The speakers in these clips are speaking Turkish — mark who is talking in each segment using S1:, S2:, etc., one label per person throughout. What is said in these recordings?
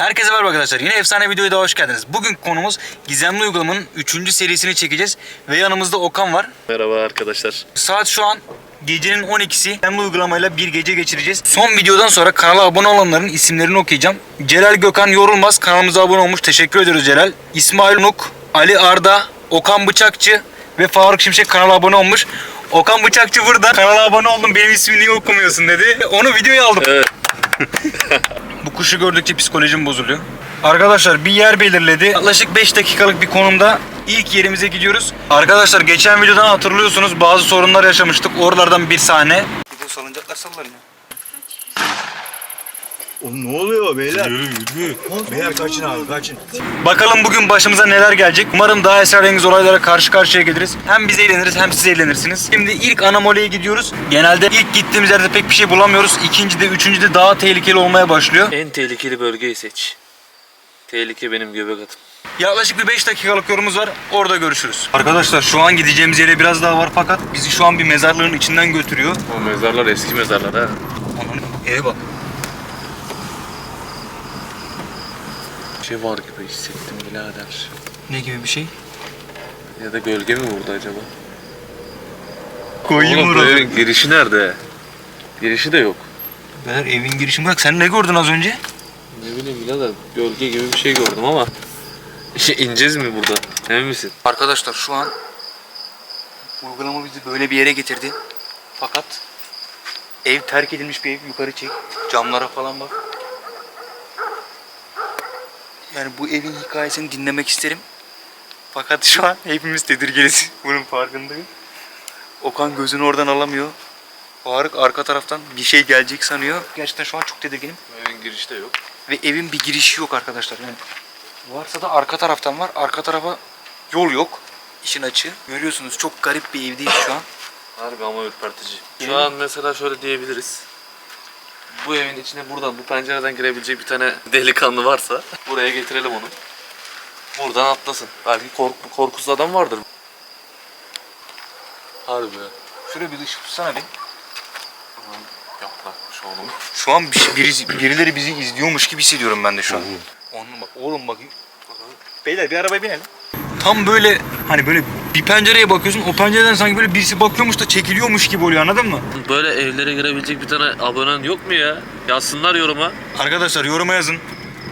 S1: Herkese merhaba arkadaşlar. Yine efsane videoya da hoş geldiniz. Bugün konumuz gizemli uygulamanın 3. serisini çekeceğiz. Ve yanımızda Okan var.
S2: Merhaba arkadaşlar.
S1: Saat şu an gecenin 12'si. Gizemli uygulamayla bir gece geçireceğiz. Son videodan sonra kanala abone olanların isimlerini okuyacağım. Celal Gökhan Yorulmaz kanalımıza abone olmuş. Teşekkür ediyoruz Celal. İsmail Nuk, Ali Arda, Okan Bıçakçı ve Faruk Şimşek kanala abone olmuş. Okan Bıçakçı burada. Kanala abone oldum benim ismimi niye okumuyorsun dedi. Onu videoya aldım.
S2: Evet.
S1: Bu kuşu gördükçe psikolojim bozuluyor. Arkadaşlar bir yer belirledi. Yaklaşık 5 dakikalık bir konumda ilk yerimize gidiyoruz. Arkadaşlar geçen videodan hatırlıyorsunuz bazı sorunlar yaşamıştık. Oralardan bir sahne. Bir de salıncaklar sallanıyor.
S3: Oğlum ne oluyor beyler? Yürü yürü. Beyler kaçın abi kaçın.
S1: Bakalım bugün başımıza neler gelecek. Umarım daha esrarengiz olaylara karşı karşıya geliriz. Hem biz eğleniriz hem siz eğlenirsiniz. Şimdi ilk Anamole'ye gidiyoruz. Genelde ilk gittiğimiz yerde pek bir şey bulamıyoruz. İkinci de üçüncü de daha tehlikeli olmaya başlıyor.
S2: En tehlikeli bölgeyi seç. Tehlike benim göbek atım.
S1: Yaklaşık bir 5 dakikalık yolumuz var. Orada görüşürüz. Arkadaşlar şu an gideceğimiz yere biraz daha var fakat bizi şu an bir mezarlığın içinden götürüyor.
S2: O mezarlar eski mezarlar ha.
S1: Ananı eve bak.
S2: Şey var gibi hissettim birader.
S1: Ne gibi bir şey?
S2: Ya da gölge mi vurdu acaba?
S1: Koyayım
S2: Oğlum bu
S1: buraları.
S2: evin girişi nerede? Girişi de yok.
S1: Beyler evin girişini bırak. Sen ne gördün az önce?
S2: Ne bileyim birader gölge gibi bir şey gördüm ama. İşte ineceğiz mi burada? Emin misin?
S1: Arkadaşlar şu an uygulama bizi böyle bir yere getirdi. Fakat ev terk edilmiş bir ev. Yukarı çek. Camlara falan bak. Yani bu evin hikayesini dinlemek isterim. Fakat şu an hepimiz tedirginiz. Bunun farkındayım. Okan gözünü oradan alamıyor. Faruk arka taraftan bir şey gelecek sanıyor. Gerçekten şu an çok tedirginim.
S2: Evin girişi de yok.
S1: Ve evin bir girişi yok arkadaşlar. Yani varsa da arka taraftan var. Arka tarafa yol yok. İşin açığı. Görüyorsunuz çok garip bir evdeyiz şu an.
S2: Harbi ama ürpertici. Şu an mesela şöyle diyebiliriz. Bu evin içine buradan, bu pencereden girebilecek bir tane delikanlı varsa buraya getirelim onu. Buradan atlasın. Belki kork korkusuz adam vardır. Harbi.
S1: Şuraya bir ışık tutsana bir.
S2: Aman Yaprakmış oğlum.
S1: Şu an bir- birisi, birileri bizi izliyormuş gibi hissediyorum ben de şu an. Onun bak oğlum bak. Beyler bir arabaya binelim. Tam böyle hani böyle bir pencereye bakıyorsun o pencereden sanki böyle birisi bakıyormuş da çekiliyormuş gibi oluyor anladın mı?
S2: Böyle evlere girebilecek bir tane abonen yok mu ya? Yazsınlar yoruma.
S1: Arkadaşlar yoruma yazın.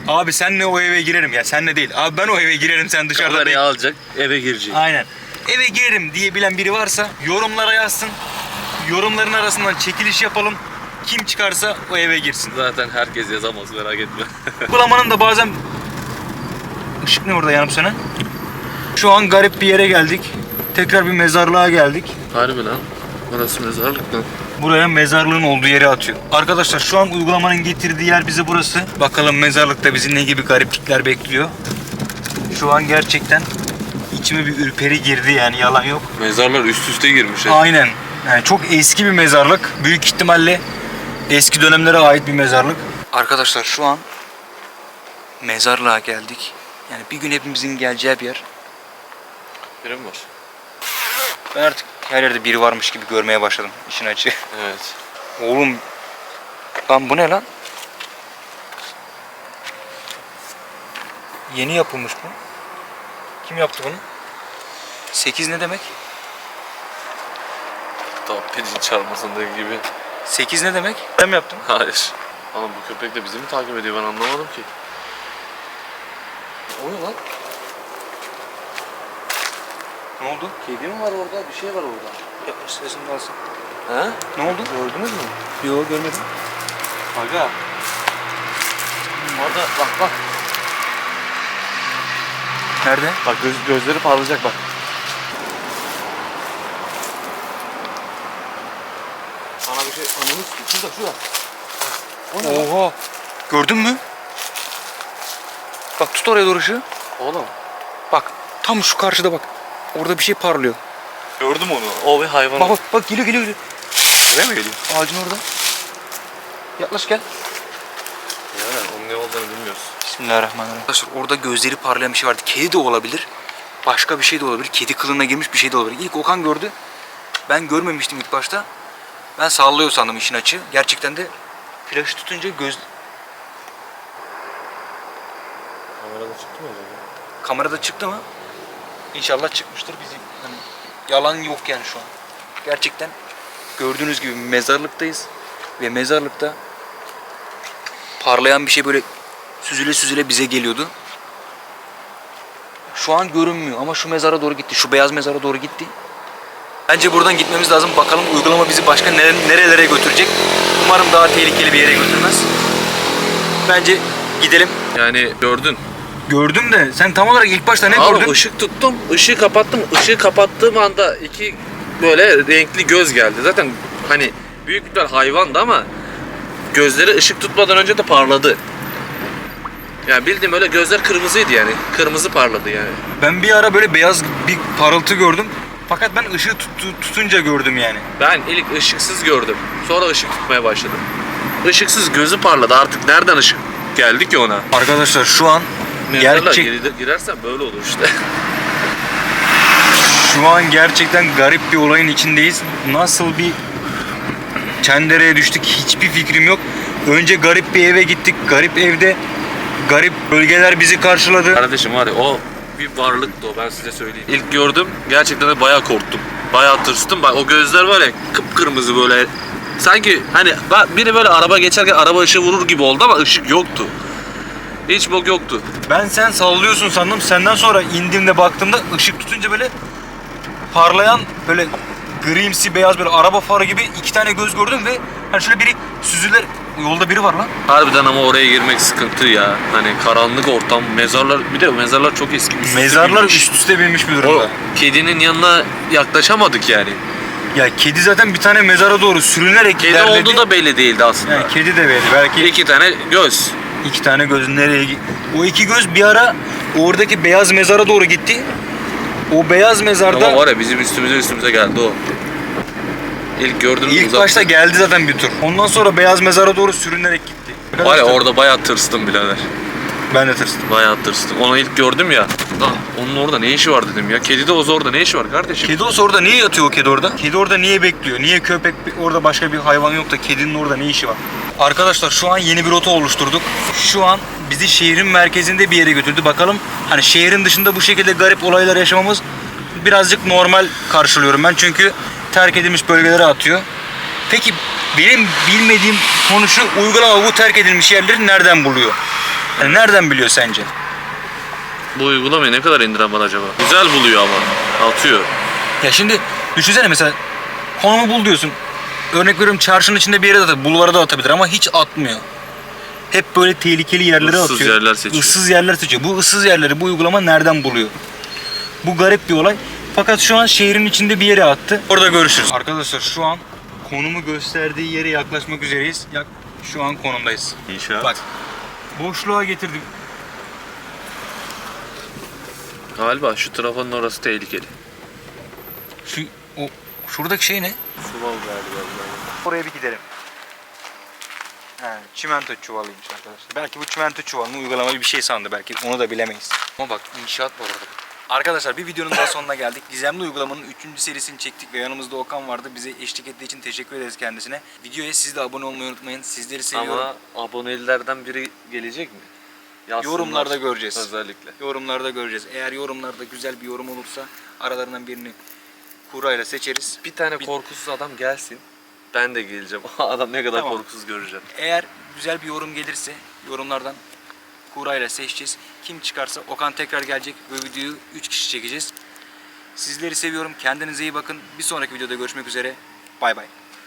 S1: Abi senle o eve girerim ya senle değil. Abi ben o eve girerim sen dışarıda
S2: Kamerayı
S1: bekle.
S2: alacak, eve girecek.
S1: Aynen. Eve girerim diye bilen biri varsa yorumlara yazsın. Yorumların arasından çekiliş yapalım. Kim çıkarsa o eve girsin.
S2: Zaten herkes yazamaz merak etme.
S1: Uygulamanın da bazen... Işık ne orada yanıp sönen? Şu an garip bir yere geldik. Tekrar bir mezarlığa geldik.
S2: Harbi lan. Burası mezarlık lan.
S1: Buraya mezarlığın olduğu yere atıyor. Arkadaşlar şu an uygulamanın getirdiği yer bize burası. Bakalım mezarlıkta bizi ne gibi gariplikler bekliyor. Şu an gerçekten içime bir ürperi girdi yani yalan yok.
S2: Mezarlar üst üste girmiş. ha.
S1: Aynen. Yani çok eski bir mezarlık. Büyük ihtimalle eski dönemlere ait bir mezarlık. Arkadaşlar şu an mezarlığa geldik. Yani bir gün hepimizin geleceği bir yer.
S2: Mi var?
S1: Ben artık her yerde biri varmış gibi görmeye başladım işin açığı.
S2: Evet.
S1: Oğlum lan bu ne lan? Yeni yapılmış bu. Kim yaptı bunu? 8 ne demek?
S2: Tam pirinç çarpmasındaki gibi.
S1: 8 ne demek? Ben mi yaptım?
S2: Hayır. Oğlum bu köpek de bizi mi takip ediyor ben anlamadım ki. O ne lan?
S1: Ne oldu?
S2: Kedi mi var orada? Bir şey var orada.
S1: Yapmış sesim kalsın.
S2: He?
S1: Ne oldu?
S2: Gördünüz mü?
S1: Yok görmedim.
S2: Aga. Orada bak bak.
S1: Nerede?
S2: Bak göz, gözleri parlayacak bak. Sana bir şey ananı şurada şurada. Lan?
S1: Oha. Gördün mü? Bak tut oraya doğru ışığı.
S2: Oğlum.
S1: Bak tam şu karşıda bak. Orada bir şey parlıyor.
S2: Gördüm onu. O bir hayvan.
S1: Bak bak bak geliyor geliyor geliyor.
S2: Buraya mı geliyor?
S1: Ağacın orada. Yaklaş gel.
S2: Ya onun ne olduğunu bilmiyoruz.
S1: Bismillahirrahmanirrahim. Arkadaşlar orada gözleri parlayan bir şey vardı. Kedi de olabilir. Başka bir şey de olabilir. Kedi kılığına girmiş bir şey de olabilir. İlk Okan gördü. Ben görmemiştim ilk başta. Ben sallıyor sandım işin açığı. Gerçekten de flaşı tutunca göz...
S2: Kamerada çıktı mı acaba?
S1: Kamerada çıktı mı? İnşallah çıkmıştır bizim. Hani yalan yok yani şu an. Gerçekten gördüğünüz gibi mezarlıktayız ve mezarlıkta parlayan bir şey böyle süzüle süzüle bize geliyordu. Şu an görünmüyor ama şu mezara doğru gitti. Şu beyaz mezara doğru gitti. Bence buradan gitmemiz lazım. Bakalım uygulama bizi başka nere- nerelere götürecek. Umarım daha tehlikeli bir yere götürmez. Bence gidelim.
S2: Yani gördün.
S1: Gördüm de sen tam olarak ilk başta ne
S2: Abi
S1: gördün?
S2: ışık tuttum, ışığı kapattım. Işığı kapattığım anda iki böyle renkli göz geldi. Zaten hani büyük bir ihtimal hayvandı ama gözleri ışık tutmadan önce de parladı. Yani bildiğim öyle gözler kırmızıydı yani. Kırmızı parladı yani.
S1: Ben bir ara böyle beyaz bir parıltı gördüm. Fakat ben ışığı tut- tutunca gördüm yani.
S2: Ben ilk ışıksız gördüm. Sonra ışık tutmaya başladım. Işıksız gözü parladı. Artık nereden ışık geldi ki ona?
S1: Arkadaşlar şu an
S2: Mezarlığa
S1: gerçek
S2: girdi- girersen böyle olur işte.
S1: şu an gerçekten garip bir olayın içindeyiz. Nasıl bir çendereye düştük hiçbir fikrim yok. Önce garip bir eve gittik. Garip evde garip bölgeler bizi karşıladı.
S2: Kardeşim var ya o bir varlıktı o ben size söyleyeyim. İlk gördüm gerçekten de bayağı korktum. Bayağı tırstım. Bak o gözler var ya kıpkırmızı böyle. Sanki hani ba- biri böyle araba geçerken araba ışığı vurur gibi oldu ama ışık yoktu. Hiç bok yoktu.
S1: Ben sen sallıyorsun sandım. Senden sonra indiğimde baktığımda ışık tutunca böyle parlayan böyle grimsi beyaz böyle araba farı gibi iki tane göz gördüm ve hani şöyle biri süzüler yolda biri var lan.
S2: Harbiden ama oraya girmek sıkıntı ya. Hani karanlık ortam, mezarlar bir de mezarlar çok eski. üst
S1: Mezarlar
S2: binmiş.
S1: üst üste binmiş bir
S2: O
S1: durumda.
S2: kedinin yanına yaklaşamadık yani.
S1: Ya kedi zaten bir tane mezara doğru sürünerek
S2: Kedi
S1: ilerledi.
S2: olduğu da belli değildi aslında.
S1: yani kedi de belli. Belki
S2: İki tane göz.
S1: İki tane göz nereye O iki göz bir ara oradaki beyaz mezara doğru gitti. O beyaz mezarda
S2: Ama var ya bizim üstümüze üstümüze geldi o. İlk gördüğünüz
S1: ilk
S2: uzak-
S1: başta geldi zaten bir tur. Ondan sonra beyaz mezara doğru sürünerek gitti.
S2: Var ya orada bayağı tırstım birader.
S1: ben de tırstım.
S2: Bayağı tırstım. Onu ilk gördüm ya. Ah, onun orada ne işi var dedim ya. Kedi de orada ne işi var kardeşim?
S1: Kedi olsa orada niye yatıyor o kedi orada? Kedi orada niye bekliyor? Niye köpek orada başka bir hayvan yok da kedinin orada ne işi var? Arkadaşlar şu an yeni bir rota oluşturduk. Şu an bizi şehrin merkezinde bir yere götürdü. Bakalım hani şehrin dışında bu şekilde garip olaylar yaşamamız birazcık normal karşılıyorum ben. Çünkü terk edilmiş bölgelere atıyor. Peki benim bilmediğim konu şu uygulama bu terk edilmiş yerleri nereden buluyor? Yani nereden biliyor sence?
S2: Bu uygulamayı ne kadar indiren var acaba? Güzel buluyor ama. Atıyor.
S1: Ya şimdi düşünsene mesela konumu bul diyorsun. Örnek veriyorum çarşının içinde bir yere de atabilir, bulvara da atabilir ama hiç atmıyor. Hep böyle tehlikeli yerlere
S2: Issız
S1: atıyor.
S2: yerler seçiyor.
S1: Issız yerler seçiyor. Bu ıssız yerleri bu uygulama nereden buluyor? Bu garip bir olay. Fakat şu an şehrin içinde bir yere attı. Orada görüşürüz. Arkadaşlar şu an konumu gösterdiği yere yaklaşmak üzereyiz. Yak şu an konumdayız.
S3: İnşaat.
S1: Bak boşluğa getirdim.
S2: Galiba şu trafonun orası tehlikeli.
S1: Şu o şuradaki şey ne?
S2: Suval galiba.
S1: Oraya bir gidelim. He, çimento çuvalıymış arkadaşlar. Belki bu çimento çuvalını uygulamalı bir şey sandı belki. Onu da bilemeyiz. Ama bak inşaat var orada. Arkadaşlar bir videonun daha sonuna geldik. Gizemli uygulamanın 3. serisini çektik ve yanımızda Okan vardı. Bize eşlik ettiği için teşekkür ederiz kendisine. Videoya siz de abone olmayı unutmayın. Sizleri seviyorum.
S2: Ama abonelilerden biri gelecek mi? Yazsınlar.
S1: Yorumlarda göreceğiz.
S2: Özellikle.
S1: Yorumlarda göreceğiz. Eğer yorumlarda güzel bir yorum olursa aralarından birini kurayla seçeriz.
S2: Bir tane
S1: Bir-
S2: korkusuz adam gelsin. Ben de geleceğim. adam ne kadar
S1: Tamam.
S2: korkusuz göreceğim.
S1: Eğer güzel bir yorum gelirse yorumlardan kurayla seçeceğiz. Kim çıkarsa Okan tekrar gelecek ve videoyu 3 kişi çekeceğiz. Sizleri seviyorum. Kendinize iyi bakın. Bir sonraki videoda görüşmek üzere. Bay bay.